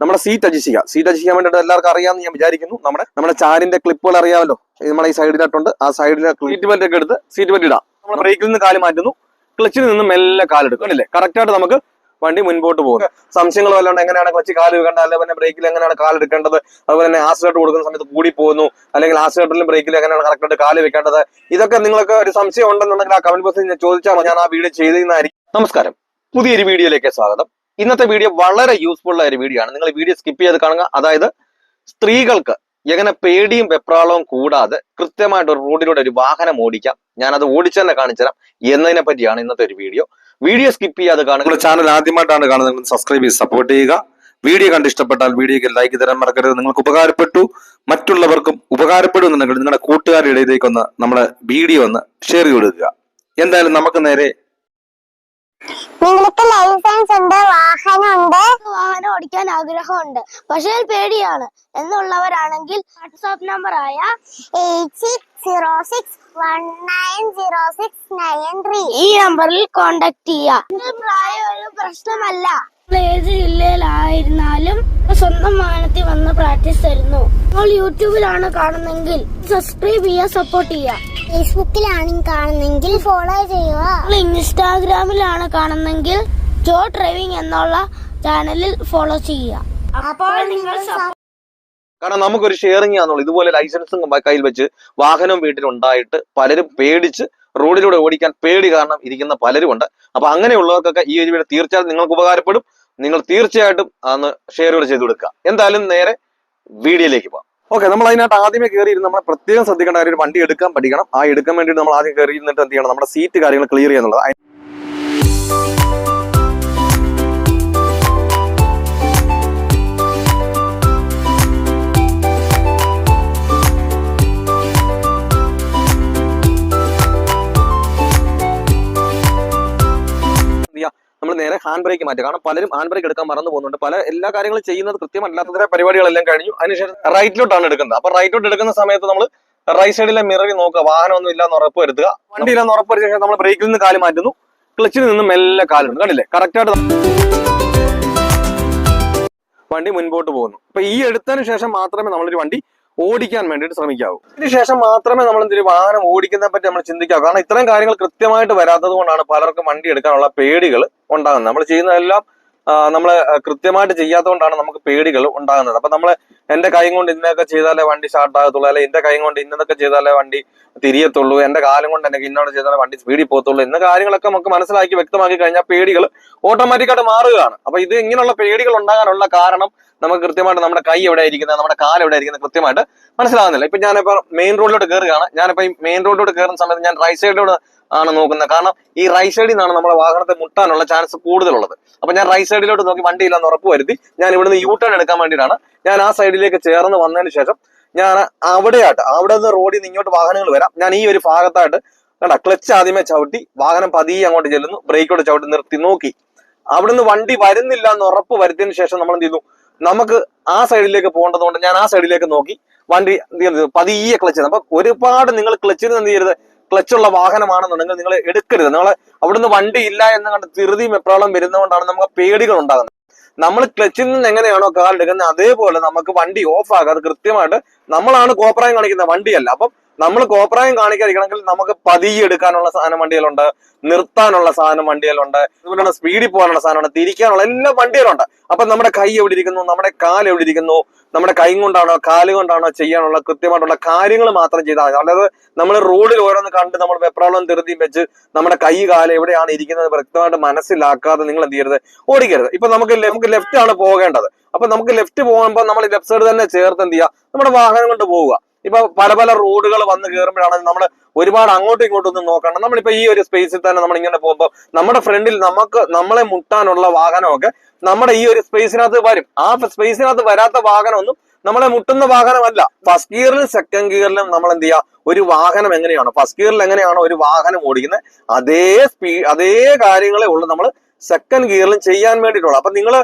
നമ്മുടെ seat adjust ചെയ്യാം. Seat adjust ചെയ്യാൻ വേണ്ടിയിട്ട് എല്ലാവർക്കും അറിയാമെന്ന് ഞാൻ വിചാരിക്കുന്നു. നമ്മുടെ നമ്മുടെ ചാരിന്റെ ക്ലിപ്പുകൾ അറിയാമല്ലോ? ഇത് നമ്മുടെ ഈ സൈഡിലായിട്ടുണ്ട് ആ സൈഡിലെ സീറ്റ് ബെൽറ്റ് ഒക്കെ എടുത്ത് സീറ്റ് ബെൽറ്റ് ഇടാം. നമ്മൾ ബ്രേക്കിൽ നിന്ന് കാൽ മാറ്റുന്നു. ക്ലച്ചിൽ നിന്ന് മെല്ലെ കാലെടുക്കും അല്ലേ? കറക്റ്റ് ആയിട്ട് നമുക്ക് വണ്ടി മുൻപോട്ട് പോകും. സംശയങ്ങൾ വല്ലാണ്ട് എങ്ങനെയാണ് ക്ലച്ച് കാൽ വെക്കേണ്ടത്? അല്ലെങ്കിൽ പിന്നെ ബ്രേക്കിൽ എങ്ങനെയാണ് കാലെടുക്കേണ്ടത് അതുപോലെ തന്നെ ആക്സിലേറ്റർ കൊടുക്കുന്ന സമയത്ത് കൂടി പോകുന്നു. അല്ലെങ്കിൽ ആക്സിലേറ്ററിലും ബ്രേക്കിൽ എങ്ങനെയാണ് കറക്റ്റ് ആയിട്ട് കാൽ വെക്കേണ്ടത്? ഇതൊക്കെ നിങ്ങൾക്ക് ഒരു സംശയം ഉണ്ടെന്നുണ്ടെങ്കിൽ ആ കമന്റ് ബോക്സിൽ ചോദിച്ചാൽ ഞാൻ ആ വീഡിയോ ചെയ്തതായിരിക്കും നമസ്കാരം. പുതിയൊരു വീഡിയോയിലേക്ക് സ്വാഗതം. ഇന്നത്തെ വീഡിയോ വളരെ യൂസ്ഫുൾ ആയ ഒരു വീഡിയോ ആണ്. നിങ്ങൾ വീഡിയോ സ്കിപ്പ് ചെയ്ത് കാണുക. അതായത് സ്ത്രീകൾക്ക് എങ്ങനെ പേടിയും വെപ്രാളവും കൂടാതെ കൃത്യമായിട്ട് ഒരു റോഡിലൂടെ ഒരു വാഹനം ഓടിക്കാം. ഞാൻ അത് ഓടിച്ചു തന്നെ കാണിച്ചുതരാം എന്നതിനെ പറ്റിയാണ് ഇന്നത്തെ ഒരു വീഡിയോ വീഡിയോ സ്കിപ്പ് ചെയ്യാതെ കാണുക. ചാനൽ ആദ്യമായിട്ടാണ് കാണുന്നത്. സബ്സ്ക്രൈബ് ചെയ്ത് സപ്പോർട്ട് ചെയ്യുക. വീഡിയോ കണ്ട് ഇഷ്ടപ്പെട്ടാൽ വീഡിയോക്ക് ലൈക്ക് തരാൻ മറക്കരുത്. നിങ്ങൾക്ക് ഉപകാരപ്പെട്ടു. മറ്റുള്ളവർക്കും ഉപകാരപ്പെടുന്നുണ്ടെങ്കിൽ നിങ്ങളുടെ കൂട്ടുകാരുടെ ഇടയിലേക്ക് ഒന്ന് നമ്മുടെ വീഡിയോ ഒന്ന് ഷെയർ ചെയ്ത് കൊടുക്കുക. എന്തായാലും നമുക്ക് നേരെ നിങ്ങൾക്ക് ലൈസൻസ് ഉണ്ട് വാഹനമുണ്ട്. വാഹനം ഓടിക്കാൻ ആഗ്രഹമുണ്ട്. പക്ഷേ പേടിയാണ്. എന്നുള്ളവരാണെങ്കിൽ വാട്സാപ്പ് നമ്പർ ആയ eight six zero six one nine zero six nine three ഈ നമ്പറിൽ കോണ്ടാക്ട് ചെയ്യാം. പ്രായം ഒരു പ്രശ്നമല്ല. ഏത് ജില്ലയിലായിരുന്നാലും സ്വന്തം വാഹനത്തിൽ വന്ന് പ്രാക്ടീസ് തരുന്നു. നിങ്ങൾ യൂട്യൂബിലാണ് കാണുന്നെങ്കിൽ സബ്സ്ക്രൈബ് ചെയ്യുക സപ്പോർട്ട് ചെയ്യുക. ഫേസ്ബുക്കിലാണ് കാണുന്നെങ്കിൽ ഫോളോ ചെയ്യുക. നിങ്ങൾ ഇൻസ്റ്റാഗ്രാമിലാണ് കാണുന്നെങ്കിൽ ജോ ഡ്രൈവിംഗ് എന്നുള്ള ചാനലിൽ ഫോളോ ചെയ്യുക. അപ്പോൾ നിങ്ങൾ കാരണം നമുക്കൊരു ഷെയറിംഗ് ആണെന്നുള്ളൂ ഇതുപോലെ ലൈസൻസും കയ്യിൽ വെച്ച് വാഹനം വീട്ടിലുണ്ടായിട്ട് പലരും പേടിച്ച് റോഡിലൂടെ ഓടിക്കാൻ പേടി കാരണം ഇരിക്കുന്ന പലരും ഉണ്ട് അപ്പൊ അങ്ങനെയുള്ളവർക്കൊക്കെ ഈ ഒരു വീഡിയോ തീർച്ചയായിട്ടും നിങ്ങൾക്ക് ഉപകാരപ്പെടും. നിങ്ങൾ തീർച്ചയായിട്ടും അന്ന് ഷെയർ കൂടെ ചെയ്ത് കൊടുക്കുക. എന്തായാലും നേരെ വീഡിയോയിലേക്ക് പോകാം. ഓക്കെ നമ്മൾ അതിനകത്ത് ആദ്യമേ കേറി ഇരുന്ന് നമ്മൾ പ്രത്യേകം ശ്രദ്ധിക്കേണ്ട കാര്യം ഒരു വണ്ടി എടുക്കാൻ പഠിക്കണം. ആ എടുക്കാൻ വേണ്ടിയിട്ട് നമ്മൾ ആദ്യം കയറി ഇരുന്നിട്ട് എന്ത് ചെയ്യണം? നമ്മുടെ സീറ്റ് കാര്യങ്ങൾ ക്ലിയർ ചെയ്യുന്നുള്ളത് ഹാൻഡ് ബ്രേക്ക് മാറ്റുക. കാരണം പലരും ഹാൻഡ് ബ്രേക്ക് എടുക്കാൻ മറന്നു പോകുന്നുണ്ട്. പല എല്ലാ കാര്യങ്ങളും ചെയ്യുന്നത് കൃത്യമല്ലാത്ത പരിപാടികളെല്ലാം കഴിഞ്ഞു. അതിനുശേഷം റൈറ്റിലോട്ടാണ് എടുക്കുന്നത്. അപ്പൊ റൈറ്റിലോട്ട് എടുക്കുന്ന സമയത്ത് നമ്മൾ റൈറ്റ് സൈഡിലെ മിററിൽ നോക്കുക. വാഹനമൊന്നും ഇല്ലാന്ന് ഉറപ്പ് വരുത്തുക. വണ്ടി ഇല്ലാന്ന് ഉറപ്പ് വരുത്തിയ ശേഷം നമ്മൾ ബ്രേക്കിൽ നിന്ന് കാൽ മാറ്റുന്നു. ക്ലച്ചിൽ നിന്ന് മെല്ലെ കാലുണ്ട് കണ്ടില്ലേ? കറക്റ്റ് ആയിട്ട് വണ്ടി മുൻപോട്ട് പോകുന്നു. അപ്പൊ ഈ എടുത്തതിന് ശേഷം മാത്രമേ നമ്മളൊരു വണ്ടി ഓടിക്കാൻ വേണ്ടിയിട്ട് ശ്രമിക്കാവൂ. ഇതിനുശേഷം മാത്രമേ നമ്മൾ എന്തൊരു വാഹനം ഓടിക്കുന്നതിനെ പറ്റി നമ്മൾ ചിന്തിക്കാവൂ. കാരണം ഇത്രയും കാര്യങ്ങൾ കൃത്യമായിട്ട് വരാത്തത് കൊണ്ടാണ് പലർക്കും വണ്ടി എടുക്കാനുള്ള പേടികൾ ഉണ്ടാകുന്നത്. നമ്മൾ ചെയ്യുന്നതെല്ലാം നമ്മൾ കൃത്യമായിട്ട് ചെയ്യാത്തതുകൊണ്ടാണ് നമുക്ക് പേടികൾ ഉണ്ടാകുന്നത്. അപ്പൊ നമ്മൾ എന്റെ കൈ കൊണ്ട് ഇന്നൊക്കെ ചെയ്താലേ വണ്ടി സ്റ്റാർട്ട് ആകത്തുള്ളൂ അല്ലെ എന്റെ കൈ കൊണ്ട് ഇന്നതൊക്കെ ചെയ്താലേ വണ്ടി തിരിയത്തുള്ളൂ എന്റെ കാലം കൊണ്ട് എനിക്ക് ഇന്നോട് ചെയ്താലേ വണ്ടി സ്പീഡിൽ പോകത്തുള്ളൂ എന്ന കാര്യങ്ങളൊക്കെ നമുക്ക് മനസ്സിലാക്കി വ്യക്തമാക്കി കഴിഞ്ഞാൽ പേടികൾ ഓട്ടോമാറ്റിക്കായിട്ട് മാറുകയാണ്. അപ്പൊ ഇത് ഇങ്ങനെയുള്ള പേടികൾ ഉണ്ടാകാനുള്ള കാരണം നമുക്ക് കൃത്യമായിട്ട് നമ്മുടെ കൈ എവിടെ ഇരിക്കുന്നത് നമ്മുടെ കാൽ എവിടെ ഇരിക്കുന്നത് കൃത്യമായിട്ട് മനസ്സിലാകുന്നില്ല. ഇപ്പൊ ഞാനിപ്പോ മെയിൻ റോഡിലോട്ട് കയറുകയാണ് ഞാനിപ്പോ ഈ മെയിൻ റോഡിലോട്ട് കയറുന്ന സമയത്ത് ഞാൻ റൈറ്റ് സൈഡിലോട്ട് ആണ് നോക്കുന്നത്. കാരണം ഈ റൈറ്റ് സൈഡിൽ നിന്നാണ് നമ്മുടെ വാഹനത്തെ മുട്ടാനുള്ള ചാൻസ് കൂടുതലുള്ളത്. അപ്പൊ ഞാൻ റൈറ്റ് സൈഡിലോട്ട് നോക്കി വണ്ടിയില്ലെന്ന് ഉറപ്പ് വരുത്തി. ഞാൻ ഇവിടുന്ന് യൂ ടേൺ എടുക്കാൻ വേണ്ടിയിട്ടാണ്. ഞാൻ ആ സൈഡിലേക്ക് ചേർന്ന് വന്നതിന് ശേഷം ഞാൻ അവിടെയായിട്ട് അവിടെ നിന്ന് റോഡിൽ നിന്ന് ഇങ്ങോട്ട് വാഹനങ്ങൾ വരാം. ഞാൻ ഈ ഒരു ഭാഗത്തായിട്ട് കണ്ട ക്ലച്ച് ആദ്യമേ ചവിട്ടി വാഹനം പതിയെ അങ്ങോട്ട് ചെല്ലുന്നു ബ്രേക്കോട് ചവിട്ടി നിർത്തി നോക്കി. അവിടുന്ന് വണ്ടി വരുന്നില്ല എന്ന് ഉറപ്പ് വരുത്തിയതിനു ശേഷം നമ്മൾ എന്ത് ചെയ്തു നമുക്ക് ആ സൈഡിലേക്ക് പോകേണ്ടത് കൊണ്ട് ഞാൻ ആ സൈഡിലേക്ക് നോക്കി. വണ്ടി പതിയെ ക്ലച്ച് അപ്പൊ ഒരുപാട് നിങ്ങൾ ക്ലച്ചിന് എന്ത് ചെയ്യരുത്? ക്ലച്ചുള്ള വാഹനമാണെന്നുണ്ടെങ്കിൽ നിങ്ങൾ എടുക്കരുത്. നിങ്ങൾ അവിടുന്ന് വണ്ടി ഇല്ല എന്ന് കണ്ട് തിരുതിയും എപ്രാളം വരുന്നതുകൊണ്ടാണ് നമുക്ക് പേടികൾ ഉണ്ടാകുന്നത്. നമ്മൾ ക്ലച്ചിൽ നിന്ന് എങ്ങനെയാണോ കാർ എടുക്കുന്നത് അതേപോലെ നമുക്ക് വണ്ടി ഓഫ് ആകാതെ കൃത്യമായിട്ട് നമ്മളാണ് കോപ്രായം കാണിക്കുന്ന വണ്ടിയല്ല. അപ്പം നമ്മൾ കോപ്രായം കാണിക്കാതിരിക്കണമെങ്കിൽ നമുക്ക് പതിയെ എടുക്കാനുള്ള സാധനം വണ്ടികളുണ്ട് നിർത്താനുള്ള സാധനം വണ്ടികളുണ്ട് അതുപോലെ സ്പീഡിൽ പോകാനുള്ള സാധനമുണ്ട് തിരിക്കാനുള്ള എല്ലാ വണ്ടികളുണ്ട്. അപ്പൊ നമ്മുടെ കൈ എവിടെ ഇരിക്കുന്നു? നമ്മുടെ കാൽ എവിടെ ഇരിക്കുന്നു? നമ്മുടെ കൈ കൊണ്ടാണോ കാൽ കൊണ്ടാണോ ചെയ്യാനുള്ള കൃത്യമായിട്ടുള്ള കാര്യങ്ങൾ മാത്രം ചെയ്താൽ മതി. അല്ലാതെ നമ്മൾ റോഡിൽ ഓരോന്ന് കണ്ട് നമ്മൾ വെപ്രാളം ധൃതിയും വെച്ച് നമ്മുടെ കൈ കാൽ എവിടെയാണ് ഇരിക്കുന്നത് വ്യക്തമായിട്ട് മനസ്സിലാക്കാതെ നിങ്ങൾ എന്ത് ചെയ്യരുത്? ഓടിക്കരുത്. ഇപ്പൊ നമുക്ക് നമുക്ക് ലെഫ്റ്റ് ആണ് പോകേണ്ടത്. അപ്പൊ നമുക്ക് ലെഫ്റ്റ് പോകുമ്പോൾ നമ്മൾ ലെഫ്റ്റ് സൈഡ് തന്നെ ചേർത്ത് എന്ത് ചെയ്യുക? നമ്മുടെ വാഹനം കൊണ്ട് പോവുക. ഇപ്പൊ പല പല റോഡുകൾ വന്ന് കയറുമ്പോഴാണ് നമ്മൾ ഒരുപാട് അങ്ങോട്ടും ഇങ്ങോട്ടും ഒന്നും നോക്കണം. നമ്മളിപ്പോ ഈ ഒരു സ്പേസിൽ തന്നെ നമ്മൾ ഇങ്ങനെ പോകുമ്പോൾ നമ്മുടെ ഫ്രണ്ടിൽ നമുക്ക് നമ്മളെ മുട്ടാനുള്ള വാഹനമൊക്കെ നമ്മുടെ ഈ ഒരു സ്പേസിനകത്ത് വരും. ആ സ്പേസിനകത്ത് വരാത്ത വാഹനമൊന്നും നമ്മളെ മുട്ടുന്ന വാഹനമല്ല. ഫസ്റ്റ് ഗിയറിലും സെക്കൻഡ് ഗിയറിലും നമ്മൾ എന്ത് ചെയ്യുക ഒരു വാഹനം എങ്ങനെയാണ്? ഫസ്റ്റ് ഗിയറിൽ എങ്ങനെയാണോ ഒരു വാഹനം ഓടിക്കുന്നത് അതേ സ്പീ അതേ കാര്യങ്ങളെ ഉള്ളൂ നമ്മൾ സെക്കൻഡ് ഗിയറിലും ചെയ്യാൻ വേണ്ടിയിട്ടുള്ളൂ അപ്പൊ നിങ്ങൾ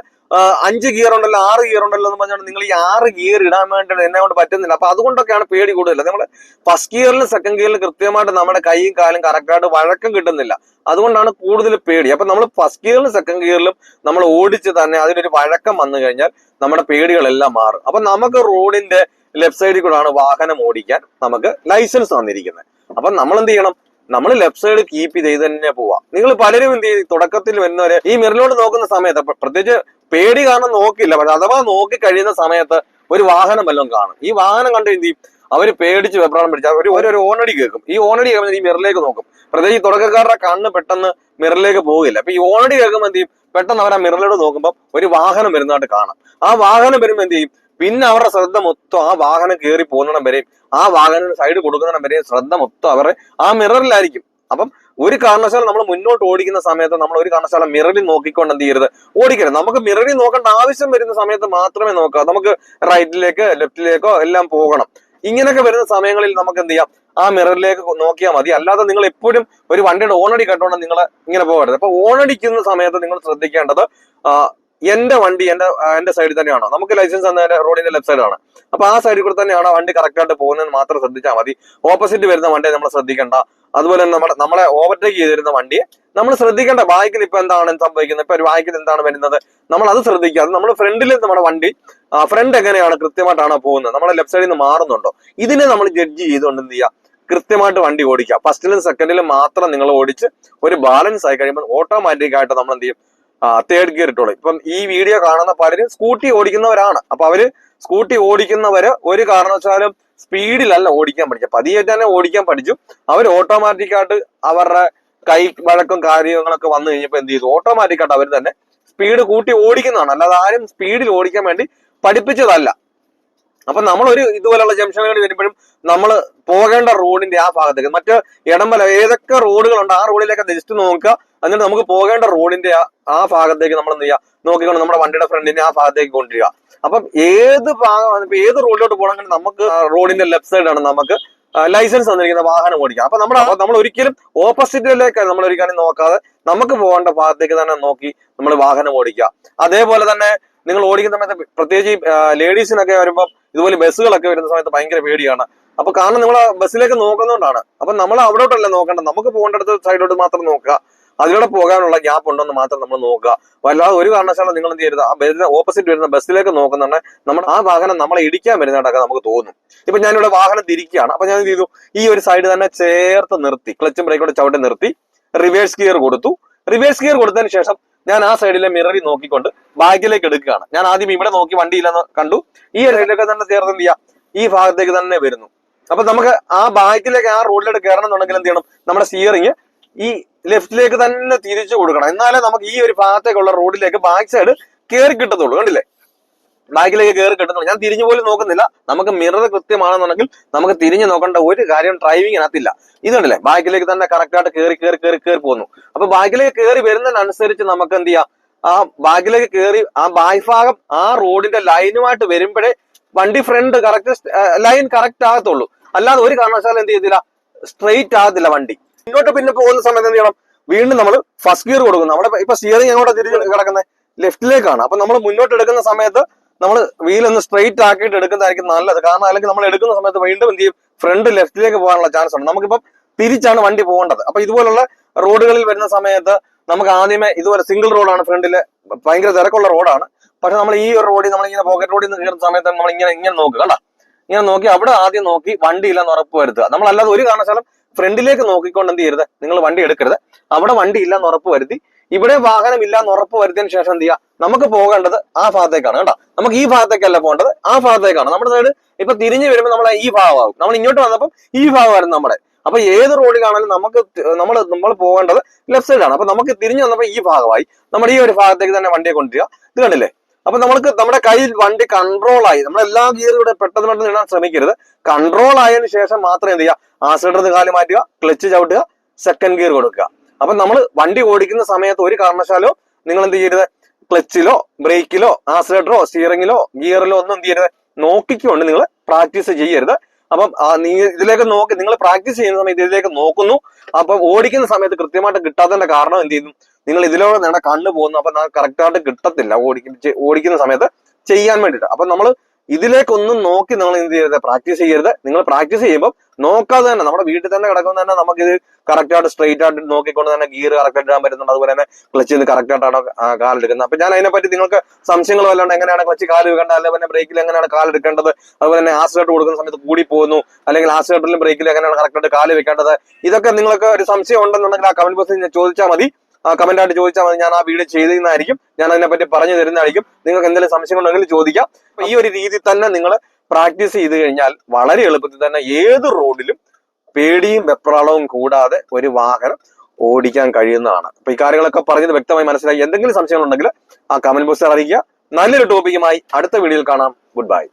അഞ്ച് ഗിയർ ഉണ്ടല്ലോ ആറ് ഗിയർ ഉണ്ടല്ലോ എന്ന് പറഞ്ഞാൽ നിങ്ങൾ ഈ ആറ് ഗിയർ ഇടാൻ വേണ്ടി എന്നെ കൊണ്ട് പറ്റുന്നില്ല. അപ്പൊ അതുകൊണ്ടൊക്കെയാണ് പേടി കൂടുതൽ. നമ്മൾ ഫസ്റ്റ് ഗിയറിലും സെക്കൻഡ് ഗിയറിലും കൃത്യമായിട്ട് നമ്മുടെ കൈയും കാലും കറക്റ്റായിട്ട് വഴക്കം കിട്ടുന്നില്ല. അതുകൊണ്ടാണ് കൂടുതൽ പേടി. അപ്പൊ നമ്മൾ ഫസ്റ്റ് ഗിയറിലും സെക്കൻഡ് ഗിയറിലും നമ്മൾ ഓടിച്ച് തന്നെ അതിനൊരു വഴക്കം വന്നു കഴിഞ്ഞാൽ നമ്മുടെ പേടികളെല്ലാം മാറും. അപ്പൊ നമുക്ക് റോഡിന്റെ ലെഫ്റ്റ് സൈഡിൽ കൂടെയാണ് വാഹനം ഓടിക്കാൻ നമുക്ക് ലൈസൻസ് തന്നിരിക്കുന്നത്. അപ്പൊ നമ്മൾ എന്ത് ചെയ്യണം? നമ്മൾ ലെഫ്റ്റ് സൈഡ് കീപ്പ് ചെയ്ത് തന്നെ പോവാ. നിങ്ങൾ പലരും എന്ത് ചെയ്യും? തുടക്കത്തിൽ വരുന്നവരെ ഈ മിറിലോട്ട് നോക്കുന്ന സമയത്ത് പ്ര- പ്രത്യേകിച്ച് പേടി കാരണം നോക്കില്ല പക്ഷെ അഥവാ നോക്കി കഴിയുന്ന സമയത്ത് ഒരു വാഹനം വല്ലതും കാണും. ഈ വാഹനം കണ്ട് എന്ത് ചെയ്യും? അവർ പേടിച്ച് വെപ്രാളം പിടിച്ച ഒരു ഒരു ഓണടി കേൾക്കും. ഈ ഓണടി കേൾക്കുമ്പോൾ ഈ മിറിലേക്ക് നോക്കും. പ്രത്യേകിച്ച് തുടക്കക്കാരുടെ കണ്ണ് പെട്ടെന്ന് മിറിലേക്ക് പോകില്ല അപ്പൊ ഈ ഓണടി കേൾക്കുമ്പോൾ എന്ത് ചെയ്യും? പെട്ടെന്ന് അവർ ആ മിറിലോട് നോക്കുമ്പോൾ ഒരു വാഹനം വരുന്നതായിട്ട് കാണാം. ആ വാഹനം വരുമ്പോൾ എന്ത് ചെയ്യും? പിന്നെ അവരുടെ ശ്രദ്ധ മൊത്തം ആ വാഹനം കയറി പോകുന്നിടം വരെയും ആ വാഹനം സൈഡ് കൊടുക്കുന്നിടം വരെയും ശ്രദ്ധ മൊത്തം അവരുടെ ആ മിററിലായിരിക്കും. അപ്പം ഒരു കാരണവശാലും നമ്മൾ മുന്നോട്ട് ഓടിക്കുന്ന സമയത്ത് നമ്മൾ ഒരു കാരണവശാലും മിററിൽ നോക്കിക്കൊണ്ട് എന്ത് ചെയ്യരുത്? ഓടിക്കരുത്. നമുക്ക് മിററിൽ നോക്കേണ്ട ആവശ്യം വരുന്ന സമയത്ത് മാത്രമേ നോക്കുക നമുക്ക് റൈറ്റിലേക്ക് ലെഫ്റ്റിലേക്കോ എല്ലാം പോകണം. ഇങ്ങനെയൊക്കെ വരുന്ന സമയങ്ങളിൽ നമുക്ക് എന്ത് ചെയ്യാം? ആ മിററിലേക്ക് നോക്കിയാൽ മതി. അല്ലാതെ നിങ്ങൾ എപ്പോഴും ഒരു വണ്ടിയുടെ ഓണടി കണ്ടോണ്ട് നിങ്ങൾ ഇങ്ങനെ പോകരുത്. അപ്പൊ ഓണടിക്കുന്ന സമയത്ത് നിങ്ങൾ ശ്രദ്ധിക്കേണ്ടത് എന്റെ വണ്ടി എന്റെ എന്റെ സൈഡിൽ തന്നെയാണോ? നമുക്ക് ലൈസൻസ് തന്ന റോഡിന്റെ ലെഫ്റ്റ് സൈഡാണ് അപ്പൊ ആ സൈഡിൽ കൂടെ തന്നെയാണോ വണ്ടി കറക്റ്റ് ആയിട്ട് പോകുന്നതെന്ന് മാത്രം ശ്രദ്ധിച്ചാൽ മതി. ഓപ്പോസിറ്റ് വരുന്ന വണ്ടിയെ നമ്മൾ ശ്രദ്ധിക്കേണ്ട. അതുപോലെ തന്നെ നമ്മുടെ നമ്മളെ ഓവർടേക്ക് ചെയ്തിരുന്ന വണ്ടിയെ നമ്മൾ ശ്രദ്ധിക്കേണ്ട. ബാക്കിൽ ഇപ്പൊ എന്താണ് സംഭവിക്കുന്നത്? ഇപ്പൊ ഒരു ബാക്കിൽ എന്താണ് വരുന്നത്? നമ്മൾ അത് ശ്രദ്ധിക്കുക. അത് നമ്മൾ ഫ്രണ്ടിൽ നമ്മുടെ വണ്ടി ഫ്രണ്ട് എങ്ങനെയാണ് കൃത്യമായിട്ടാണ് പോകുന്നത്? നമ്മുടെ ലെഫ്റ്റ് സൈഡിൽ നിന്ന് മാറുന്നുണ്ടോ? ഇതിനെ നമ്മൾ ജഡ്ജ് ചെയ്തുകൊണ്ട് എന്ത് ചെയ്യുക കൃത്യമായിട്ട് വണ്ടി ഓടിക്കുക. ഫസ്റ്റിലും സെക്കൻഡിലും മാത്രം നിങ്ങൾ ഓടിച്ച് ഒരു ബാലൻസ് ആയി കഴിയുമ്പോൾ ഓട്ടോമാറ്റിക് ആയിട്ട് നമ്മൾ എന്ത് ചെയ്യും? തേർഡ് ഗിയർ ഇട്ടോളൂ ഇപ്പം ഈ വീഡിയോ കാണുന്ന പലരും സ്കൂട്ടി ഓടിക്കുന്നവരാണ്. അപ്പൊ അവർ സ്കൂട്ടി ഓടിക്കുന്നവര് ഒരു കാരണവശാലും സ്പീഡിലല്ല ഓടിക്കാൻ പഠിച്ചു പതിയെ തന്നെ ഓടിക്കാൻ പഠിച്ചു. അവർ ഓട്ടോമാറ്റിക് ആയിട്ട് അവരുടെ കൈ വഴക്കും കാര്യങ്ങളൊക്കെ വന്നു കഴിഞ്ഞപ്പോൾ എന്ത് ചെയ്തു? ഓട്ടോമാറ്റിക് ആയിട്ട് അവർ തന്നെ സ്പീഡ് കൂട്ടി ഓടിക്കുന്നതാണ്. അല്ലാതെ ആരും സ്പീഡിൽ ഓടിക്കാൻ വേണ്ടി പഠിപ്പിച്ചതല്ല. അപ്പൊ നമ്മളൊരു ഇതുപോലെയുള്ള ജംഗ്ഷനുകൾ വരുമ്പോഴും നമ്മൾ പോകേണ്ട റോഡിന്റെ ആ ഭാഗത്തേക്ക് മറ്റ് ഇടംബല ഏതൊക്കെ റോഡുകളുണ്ട് ആ റോഡിലേക്ക് ജസ്റ്റ് നോക്കുക. എന്നിട്ട് നമുക്ക് പോകേണ്ട റോഡിന്റെ ആ ആ ഭാഗത്തേക്ക് നമ്മൾ എന്ത് ചെയ്യുക? നോക്കിക്കൊണ്ട് നമ്മുടെ വണ്ടിയുടെ ഫ്രണ്ടിനെ ആ ഭാഗത്തേക്ക് കൊണ്ടുവരിക. അപ്പം ഏത് ഭാഗം ഇപ്പൊ ഏത് റോഡിലോട്ട് പോകണമെങ്കിൽ നമുക്ക് റോഡിന്റെ ലെഫ്റ്റ് സൈഡാണ് നമുക്ക് ലൈസൻസ് തന്നിരിക്കുന്ന വാഹനം ഓടിക്കുക അപ്പൊ നമ്മൾ നമ്മൾ ഒരിക്കലും ഓപ്പോസിറ്റിലേക്ക് നമ്മൾ ഒരിക്കലും നോക്കാതെ നമുക്ക് പോകേണ്ട ഭാഗത്തേക്ക് തന്നെ നോക്കി നമ്മൾ വാഹനം ഓടിക്കുക. അതേപോലെ തന്നെ നിങ്ങൾ ഓടിക്കുന്ന സമയത്ത് പ്രത്യേകിച്ച് ലേഡീസിനൊക്കെ വരുമ്പോൾ ഇതുപോലെ ബസ്സുകളൊക്കെ വരുന്ന സമയത്ത് ഭയങ്കര പേടിയാണ്. അപ്പൊ കാരണം നിങ്ങൾ ബസ്സിലേക്ക് നോക്കുന്നതുകൊണ്ടാണ് അപ്പൊ നമ്മൾ അവിടോട്ടല്ല നോക്കേണ്ടത്? നമുക്ക് പോകേണ്ടടുത്ത് സൈഡോട്ട് മാത്രം നോക്കുക. അതിലൂടെ പോകാനുള്ള ഗ്യാപ്പ് ഉണ്ടെന്ന് മാത്രം നമ്മൾ നോക്കുക. വല്ലാതെ ഒരു കാരണവശാലും നിങ്ങൾ എന്ത് ചെയ്യരുത്? ആ ബസ്സിന് ഓപ്പോസിറ്റ് വരുന്ന ബസ്സിലേക്ക് നോക്കുന്നുണ്ടെ നമ്മൾ ആ വാഹനം നമ്മളെ ഇടിക്കാൻ വരുന്നതായിട്ടൊക്കെ നമുക്ക് തോന്നും. ഇപ്പൊ ഞാനിവിടെ വാഹനം തിരിക്കുകയാണ്. അപ്പൊ ഞാൻ എന്ത് ചെയ്തു? ഈ ഒരു സൈഡ് തന്നെ ചേർത്ത് നിർത്തി. ക്ലച്ചും ബ്രേക്കോടെ ചവിട്ടി നിർത്തി. റിവേഴ്സ് ഗിയർ കൊടുത്തു. റിവേഴ്സ് ഗിയർ കൊടുത്തതിന് ശേഷം ഞാൻ ആ സൈഡിലെ മിററിൽ നോക്കിക്കൊണ്ട് ബാക്കിലേക്ക് എടുക്കുകയാണ്. ഞാൻ ആദ്യം ഇവിടെ നോക്കി വണ്ടിയില്ലെന്ന് കണ്ടു. ഈ സൈഡിലൊക്കെ തന്നെ ചേർന്ന് എന്ത് ഈ ഭാഗത്തേക്ക് തന്നെ വരുന്നു. അപ്പൊ നമുക്ക് ആ ബാക്കിലേക്ക് ആ റോഡിലോട്ട് കയറണം എന്നുണ്ടെങ്കിൽ എന്ത് ചെയ്യണം? നമ്മുടെ സ്റ്റിയറിങ് ഈ ലെഫ്റ്റിലേക്ക് തന്നെ തിരിച്ചു കൊടുക്കണം. എന്നാലേ നമുക്ക് ഈ ഒരു ഭാഗത്തേക്കുള്ള റോഡിലേക്ക് ബാക്ക് സൈഡ് കയറി കിട്ടത്തുള്ളൂ. കണ്ടില്ലേ? ബാക്കിലേക്ക് കയറി കിട്ടുന്നുള്ളൂ ഞാൻ തിരിഞ്ഞു പോലും നോക്കുന്നില്ല. നമുക്ക് മിറർ കൃത്യമാണെന്നുണ്ടെങ്കിൽ നമുക്ക് തിരിഞ്ഞു നോക്കേണ്ട ഒരു കാര്യം ഡ്രൈവിങ്ങിനകത്തില്ല. ഇതുണ്ടല്ലേ? ബാക്കിലേക്ക് തന്നെ കറക്റ്റ് ആയിട്ട് കയറി കയറി കയറി കയറി പോകുന്നു. അപ്പൊ ബാക്കിലേക്ക് കയറി വരുന്നതിനനുസരിച്ച് നമുക്ക് എന്ത് ചെയ്യാം? ആ ബാക്കിലേക്ക് കയറി ആ ഭാഗം ആ റോഡിന്റെ ലൈനുമായിട്ട് വരുമ്പോഴേ വണ്ടി ഫ്രണ്ട് കറക്റ്റ് ലൈൻ കറക്റ്റ് ആകത്തുള്ളൂ. അല്ലാതെ ഒരു കാരണവശാലും എന്ത് ചെയ്തില്ല സ്ട്രെയിറ്റ് ആകത്തില്ല വണ്ടി. ഇങ്ങോട്ട് പിന്നെ പോകുന്ന സമയത്ത് എന്ത് ചെയ്യണം? വീണ്ടും നമ്മൾ ഫസ്റ്റ് ഗിയർ കൊടുക്കുന്നു. നമ്മുടെ ഇപ്പൊ സ്റ്റിയറിംഗ് എങ്ങോട്ടാണ് തിരിച്ച് കിടക്കുന്നത് ലെഫ്റ്റിലേക്കാണ് അപ്പൊ നമ്മൾ മുന്നോട്ട് എടുക്കുന്ന സമയത്ത് നമ്മൾ വീൽ ഒന്ന് സ്ട്രെയിറ്റ് ആക്കിയിട്ട് എടുക്കുന്നതായിരിക്കും നല്ലത്. കാരണം അല്ലെങ്കിൽ നമ്മൾ എടുക്കുന്ന സമയത്ത് വീണ്ടും എന്ത് ചെയ്യും? ഫ്രണ്ട് ലെഫ്റ്റിലേക്ക് പോകാനുള്ള ചാൻസ് ഉണ്ട്. നമുക്കിപ്പം തിരിച്ചാണ് വണ്ടി പോകേണ്ടത്. അപ്പൊ ഇതുപോലുള്ള റോഡുകളിൽ വരുന്ന സമയത്ത് നമുക്ക് ആദ്യമേ ഇതുപോലെ സിംഗിൾ റോഡാണ് ഫ്രണ്ടിൽ ഭയങ്കര തിരക്കുള്ള റോഡാണ് പക്ഷെ നമ്മൾ ഈ ഒരു റോഡിൽ നമ്മൾ ഇങ്ങനെ പോക്കറ്റ് റോഡിൽ നിന്ന് കയറുന്ന സമയത്ത് നമ്മൾ ഇങ്ങനെ ഇങ്ങനെ നോക്കുക കണ്ട? ഇങ്ങനെ നോക്കി അവിടെ ആദ്യം നോക്കി വണ്ടി ഇല്ലെന്ന് ഉറപ്പ് വരുത്തുക. നമ്മൾ അല്ലാതെ ഒരു കാരണവശാലും ഫ്രണ്ടിലേക്ക് നോക്കിക്കൊണ്ട് എന്ത് ചെയ്യരുത്? നിങ്ങൾ വണ്ടി എടുക്കരുത്. അവിടെ വണ്ടി ഇല്ലെന്ന് ഉറപ്പ് വരുത്തി ഇവിടെ വാഹനം ഇല്ലാന്ന് ഉറപ്പ് വരുത്തിയതിനു ശേഷം എന്ത് ചെയ്യുക നമുക്ക് പോകേണ്ടത് ആ ഭാഗത്തേക്കാണ് കേട്ടോ. നമുക്ക് ഈ ഭാഗത്തേക്കല്ല പോകേണ്ടത് ആ ഭാഗത്തേക്കാണ്. നമ്മുടെ സൈഡ് ഇപ്പൊ തിരിഞ്ഞു വരുമ്പോൾ നമ്മളെ ഈ ഭാഗമാകും. നമ്മൾ ഇങ്ങോട്ട് വന്നപ്പോൾ ഈ ഭാഗമായിരുന്നു നമ്മുടെ. അപ്പൊ ഏത് റോഡ് കാണാനും നമുക്ക് നമ്മൾ നമ്മൾ പോകേണ്ടത് ലെഫ്റ്റ് സൈഡാണ് അപ്പൊ നമുക്ക് തിരിഞ്ഞു വന്നപ്പോൾ ഈ ഭാഗമായി. നമ്മുടെ ഈ ഒരു ഭാഗത്തേക്ക് തന്നെ വണ്ടിയെ കൊണ്ടുവരിക. ഇത് കണ്ടില്ലേ? അപ്പൊ നമുക്ക് നമ്മുടെ കയ്യിൽ വണ്ടി കൺട്രോൾ ആയി. നമ്മൾ എല്ലാ ഗിയറും ഇവിടെ പെട്ടെന്ന് പെട്ടെന്ന് ഇടാൻ ശ്രമിക്കരുത്. കൺട്രോൾ ആയതിനു ശേഷം മാത്രം എന്ത് ചെയ്യുക? ആസിഡർ കാൽ മാറ്റുക ക്ലച്ച് ചവിട്ടുക സെക്കൻഡ് ഗിയർ കൊടുക്കുക. അപ്പൊ നമ്മൾ വണ്ടി ഓടിക്കുന്ന സമയത്ത് ഒരു കാരണവശാലോ നിങ്ങൾ എന്ത് ചെയ്യരുത്? ക്ലച്ചിലോ ബ്രേക്കിലോ ആസിലേറ്ററോ സ്റ്റിയറിംഗിലോ ഗിയറിലോ ഒന്നും എന്ത് ചെയ്യരുത്? നോക്കിക്കൊണ്ട് നിങ്ങൾ പ്രാക്ടീസ് ചെയ്യരുത്. അപ്പം നീ ഇതിലേക്ക് നോക്കി നിങ്ങൾ പ്രാക്ടീസ് ചെയ്യുന്ന സമയത്ത് ഇതിലേക്ക് നോക്കുന്നു. അപ്പം ഓടിക്കുന്ന സമയത്ത് കൃത്യമായിട്ട് കിട്ടാത്തതിന്റെ കാരണം എന്ത് ചെയ്യുന്നു? നിങ്ങൾ ഇതിലൂടെ നേടെ കണ്ണ് പോകുന്നു. അപ്പൊ കറക്റ്റ് ആയിട്ട് കിട്ടത്തില്ല ഓടിക്കുന്ന ഓടിക്കുന്ന സമയത്ത് ചെയ്യാൻ വേണ്ടിയിട്ട്. അപ്പൊ നമ്മൾ ഇതിലേക്കൊന്നും നോക്കി നിങ്ങൾ എന്ത് ചെയ്യരുത്? പ്രാക്ടീസ് ചെയ്യരുത്. നിങ്ങൾ പ്രാക്ടീസ് ചെയ്യുമ്പോൾ നോക്കാതെ തന്നെ നമ്മുടെ വീട്ടിൽ തന്നെ കിടക്കുന്ന തന്നെ നമുക്കിത് കറക്റ്റ് ആയിട്ട് സ്ട്രെയിറ്റ് ആയിട്ട് നോക്കിക്കൊണ്ട് തന്നെ ഗിയർ കറക്റ്റ് ഇടാൻ പറ്റുന്നുണ്ട്. അതുപോലെ തന്നെ ക്ലച്ച് ചെയ്ത് കറക്റ്റ് ആയിട്ടാണ് കാലെടുക്കുന്നത് അപ്പൊ ഞാൻ അതിനെപ്പറ്റി നിങ്ങൾക്ക് സംശയങ്ങൾ വല്ലതും എങ്ങനെയാണ് ക്ലച്ച് കാൽ വെക്കേണ്ടത്? അല്ലെങ്കിൽ പിന്നെ ബ്രേക്കിൽ എങ്ങനെയാണ് കാലെടുക്കേണ്ടത് അതുപോലെ തന്നെ ആസിഡായിട്ട് കൊടുക്കുന്ന സമയത്ത് കൂടി പോകുന്നു. അല്ലെങ്കിൽ ആസിഡായിട്ടിലും ബ്രേക്കിൽ എങ്ങനെയാണ് കറക്റ്റ് ആയിട്ട് കാൽ വെക്കേണ്ടത്? ഇതൊക്കെ നിങ്ങൾക്ക് ഒരു സംശയം ഉണ്ടെന്നുണ്ടെങ്കിൽ ആ കമന്റ് ബോക്സിൽ ചോദിച്ചാൽ മതി. ആ കമന്റ് ആയിട്ട് ചോദിച്ചാൽ മതി. ഞാൻ ആ വീഡിയോ ചെയ്തിരുന്നതായിരിക്കും. ഞാൻ അതിനെപ്പറ്റി പറഞ്ഞു തരുന്നതായിരിക്കും. നിങ്ങൾക്ക് എന്തെങ്കിലും സംശയം ഉണ്ടെങ്കിൽ ചോദിക്കാം. ഈ ഒരു രീതി തന്നെ നിങ്ങൾ പ്രാക്ടീസ് ചെയ്ത് കഴിഞ്ഞാൽ വളരെ എളുപ്പത്തിൽ തന്നെ ഏത് റോഡിലും പേടിയും വെപ്രാളവും കൂടാതെ ഒരു വാഹനം ഓടിക്കാൻ കഴിയുന്നതാണ്. അപ്പൊ ഈ കാര്യങ്ങളൊക്കെ പറഞ്ഞത് വ്യക്തമായി മനസ്സിലായി. എന്തെങ്കിലും സംശയങ്ങളുണ്ടെങ്കിൽ ആ കമന്റ് ബോക്സിൽ അറിയിക്കുക. നല്ലൊരു ടോപ്പിക്കുമായി അടുത്ത വീഡിയോയിൽ കാണാം. Good bye